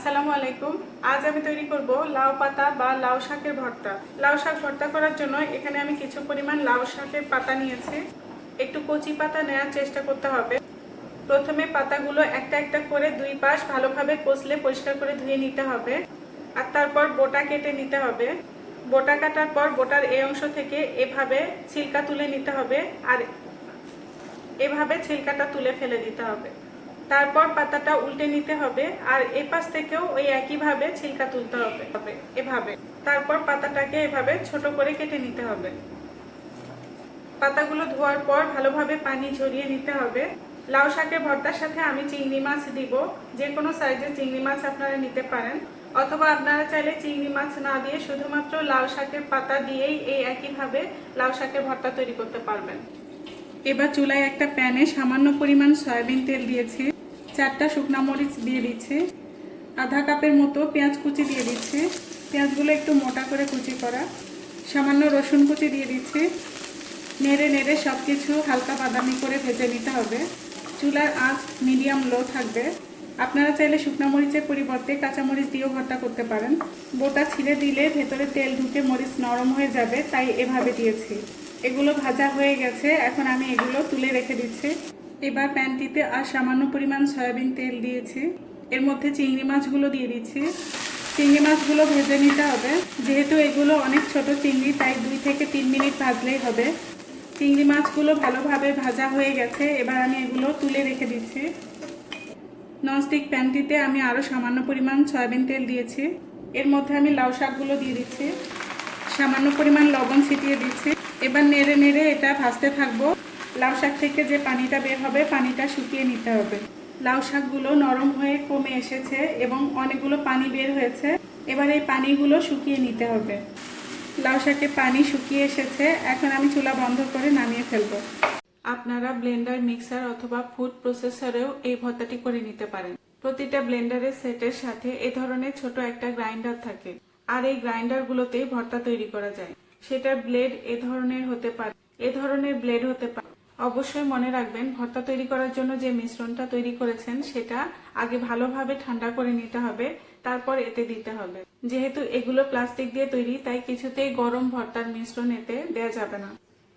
আসসালামু আলাইকুম। আজ আমি তৈরি করব লাউ পাতা বা লাউ শাকের ভর্তা। লাউ শাক ভর্তা করার জন্য এখানে আমি কিছু পরিমাণ লাউ শাকের পাতা নিয়েছি। একটু কচি পাতা নেওয়ার চেষ্টা করতে হবে। প্রথমে পাতাগুলো একটা একটা করে দুই পাশ ভালোভাবে কষলে পরিষ্কার করে ধুয়ে নিতে হবে। আর তারপর বোটা কেটে নিতে হবে। বোটা কাটার পর বোটার এই অংশ থেকে এভাবে ছিলকা তুলে নিতে হবে। আর এভাবে ছিলকাটা তুলে ফেলে দিতে হবে। তারপর পাতাটা উল্টে নিতে হবে, আর এ পাশ থেকেও ওই একইভাবে ছিলকা তুলতে হবে এভাবে। তারপর পাতাটাকে এভাবে ছোট করে কেটে নিতে হবে। পাতাগুলো ধোয়ার পর ভালোভাবে পানি ঝরিয়ে নিতে হবে। লাউ শাকের ভর্তার সাথে আমি চিংড়ি মাছ দিব, যে কোনো সাইজের চিংড়ি মাছ আপনারা নিতে পারেন, অথবা আপনারা চাইলে চিংড়ি মাছ না দিয়ে শুধুমাত্র লাউ শাকের পাতা দিয়েই এই একইভাবে লাউ শাকের ভর্তা তৈরি করতে পারবেন। এবার চুলায় একটা প্যানে সামান্য পরিমাণ সয়াবিন তেল দিয়েছি। চারটা শুকনা মরিচ দিয়ে দিচ্ছি। আধা কাপের মতো পেঁয়াজ কুচি দিয়ে দিচ্ছি। পেঁয়াজগুলো একটু মোটা করে কুচি করা। সামান্য রসুন কুচি দিয়ে দিচ্ছি। নেড়ে নেড়ে সব কিছু হালকা বাদামি করে ভেজে নিতে হবে। চুলার আঁচ মিডিয়াম লো থাকবে। আপনারা চাইলে শুকনো মরিচের পরিবর্তে কাঁচামরিচ দিয়েও ভর্তা করতে পারেন। বোটা ছিঁড়ে দিলে ভেতরে তেল ঢুকে মরিচ নরম হয়ে যাবে, তাই এভাবে দিয়েছি। এগুলো ভাজা হয়ে গেছে, এখন আমি এগুলো তুলে রেখে দিচ্ছি। এবার প্যানটিতে আর সামান্য পরিমাণ সয়াবিন তেল দিয়েছি। এর মধ্যে চিংড়ি মাছগুলো দিয়ে দিচ্ছি। চিংড়ি মাছগুলো ভেজে নিতে হবে। যেহেতু এগুলো অনেক ছোট চিংড়ি, তাই দুই থেকে তিন মিনিট ভাজলেই হবে। চিংড়ি মাছগুলো ভালোভাবে ভাজা হয়ে গেছে। এবার আমি এগুলো তুলে রেখে দিচ্ছি। ননস্টিক প্যানটিতে আমি আরও সামান্য পরিমাণ সয়াবিন তেল দিয়েছি। এর মধ্যে আমি লাউ শাকগুলো দিয়ে দিচ্ছি। সামান্য পরিমাণ লবণ ছিটিয়ে দিচ্ছি। এবার নেড়ে নেড়ে এটা ভাজতে থাকব। লাউ শাক থেকে যে পানিটা বের হবে, পানিটা শুকিয়ে নিতে হবে। লাউ শাকগুলো নরম হয়ে কমে এসেছে এবং অনেকগুলো পানি বের হয়েছে। এবার এই পানিগুলো শুকিয়ে নিতে হবে। লাউ শাকে পানি শুকিয়ে এসেছে। এখন আমি চুলা বন্ধ করে নামিয়ে ফেলব। আপনারা ব্লেন্ডার মিক্সার অথবা ফুড প্রসেসরেও এই ভর্তাটি করে নিতে পারেন। প্রতিটা ব্লেন্ডারের সেটের সাথে এ ধরনের ছোট একটা গ্রাইন্ডার থাকে আর এই গ্রাইন্ডারগুলোতেই ভর্তা তৈরি করা যায়। সেটার ব্লেড এ ধরনের হতে পারে, এ ধরনের ব্লেড হতে পারে। অবশ্যই মনে রাখবেন, ভর্তা তৈরি করার জন্য যে মিশ্রণটা তৈরি করেছেন সেটা আগে ভালোভাবে ঠান্ডা করে নিতে হবে, তারপর এতে দিতে হবে। যেহেতু এগুলো প্লাস্টিক দিয়ে তৈরি, তাই কিছুতেই গরম ভর্তার মিশ্রণ এতে দেওয়া যাবে না।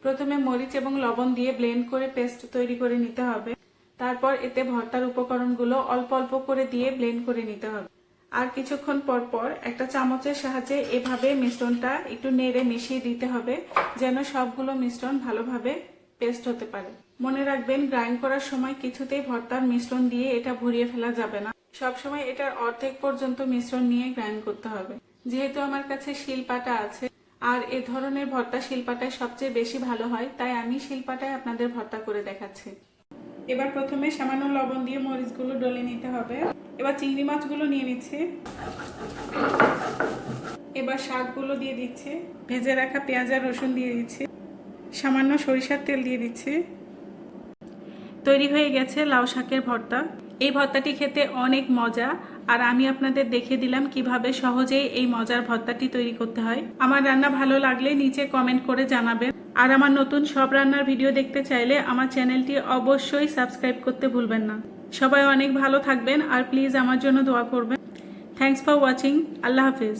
প্রথমে মরিচ এবং লবণ দিয়ে ব্লেন্ড করে পেস্ট তৈরি করে নিতে হবে। তারপর এতে ভর্তার উপকরণগুলো অল্প অল্প করে দিয়ে ব্লেন্ড করে নিতে হবে। আর কিছুক্ষণ পর পর একটা চামচের সাহায্যে এভাবে মিশ্রণটা একটু নেড়ে মিশিয়ে দিতে হবে, যেন সবগুলো মিশ্রণ ভালোভাবে পেস্ট হতে পারে। মনে রাখবেন, গ্রাইন্ড করার সময় কিছুতেই ভর্তার মিশ্রণ দিয়ে এটা ভরিয়ে ফেলা যাবে না। সবসময় এটার অর্ধেক পর্যন্ত মিশ্রণ নিয়ে গ্রাইন্ড করতে হবে। যেহেতু আমার কাছে শিলপাটা আছে, আর এ ধরনের ভর্তা শিলপাটায় সবচেয়ে বেশি ভালো হয়, তাই আমি শিলপাটায় আপনাদের ভর্তা করে দেখাচ্ছি। এবার প্রথমে সামান্য লবণ দিয়ে মরিচগুলো ডলে নিতে হবে। এবার চিংড়ি মাছগুলো নিয়ে নিচ্ছি। এবার শাকগুলো দিয়ে দিচ্ছে। ভেজে রাখা পেঁয়াজ আর রসুন দিয়ে দিচ্ছি। সামান্য সরিষার তেল দিয়ে দিচ্ছি। তৈরি হয়ে গেছে লাউ শাকের ভর্তা। এই ভর্তাটি খেতে অনেক মজা। আর আমি আপনাদের দেখে দিলাম কীভাবে সহজেই এই মজার ভর্তাটি তৈরি করতে হয়। আমার রান্না ভালো লাগলে নিচে কমেন্ট করে জানাবেন। আর আমার নতুন সব রান্নার ভিডিও দেখতে চাইলে আমার চ্যানেলটি অবশ্যই সাবস্ক্রাইব করতে ভুলবেন না। সবাই অনেক ভালো থাকবেন। আর প্লিজ আমার জন্য দোয়া করবেন। Thanks for watching Allah Hafiz.